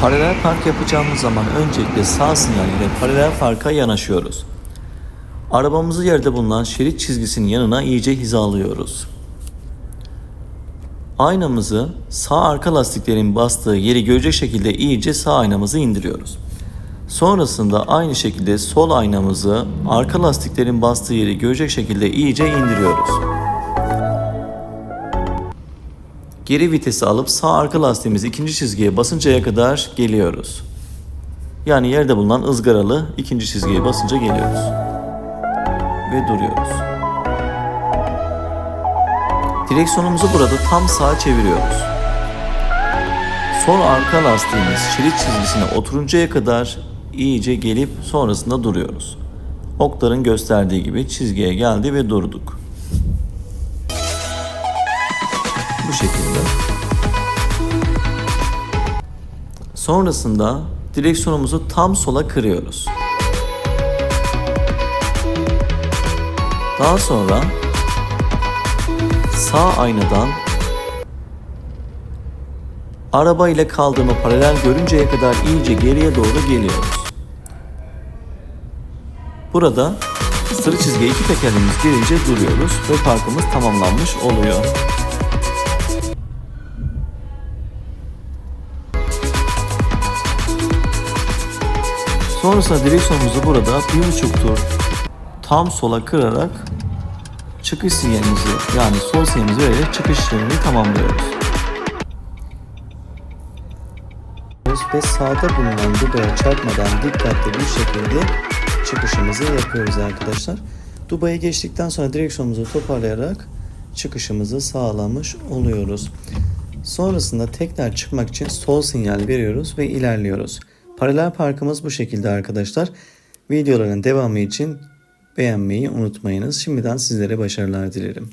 Paralel park yapacağımız zaman öncelikle sağ sinyal ile paralel parka yanaşıyoruz. Arabamızı yerde bulunan şerit çizgisinin yanına iyice hizalıyoruz. Aynamızı sağ arka lastiklerin bastığı yeri görecek şekilde iyice sağ aynamızı indiriyoruz. Sonrasında aynı şekilde sol aynamızı arka lastiklerin bastığı yeri görecek şekilde iyice indiriyoruz. Geri vitesi alıp sağ arka lastiğimizi ikinci çizgiye basıncaya kadar geliyoruz. Yani yerde bulunan ızgaralı ikinci çizgiye basınca geliyoruz. Ve duruyoruz. Direksiyonumuzu burada tam sağa çeviriyoruz. Sol arka lastiğimiz şerit çizgisine oturuncaya kadar iyice gelip sonrasında duruyoruz. Okların gösterdiği gibi çizgiye geldi ve durduk. Bu şekilde. Sonrasında direksiyonumuzu tam sola kırıyoruz. Daha sonra sağ aynadan araba ile kaldırma paralel görünceye kadar iyice geriye doğru geliyoruz. Burada sarı çizgiye iki tekerleğimiz gelince duruyoruz ve parkımız tamamlanmış oluyor. Sonrasında direksiyonumuzu burada bir buçuk tur tam sola kırarak çıkış sinyalimizi yani sol sinyalimizi vererek çıkış işlemini tamamlıyoruz. Ve sağda bulunan dubaya çarpmadan dikkatli bir şekilde çıkışımızı yapıyoruz arkadaşlar. Dubaya geçtikten sonra direksiyonumuzu toparlayarak çıkışımızı sağlamış oluyoruz. Sonrasında tekrar çıkmak için sol sinyal veriyoruz ve ilerliyoruz. Paralel parkımız bu şekilde arkadaşlar. Videoların devamı için beğenmeyi unutmayınız. Şimdiden sizlere başarılar dilerim.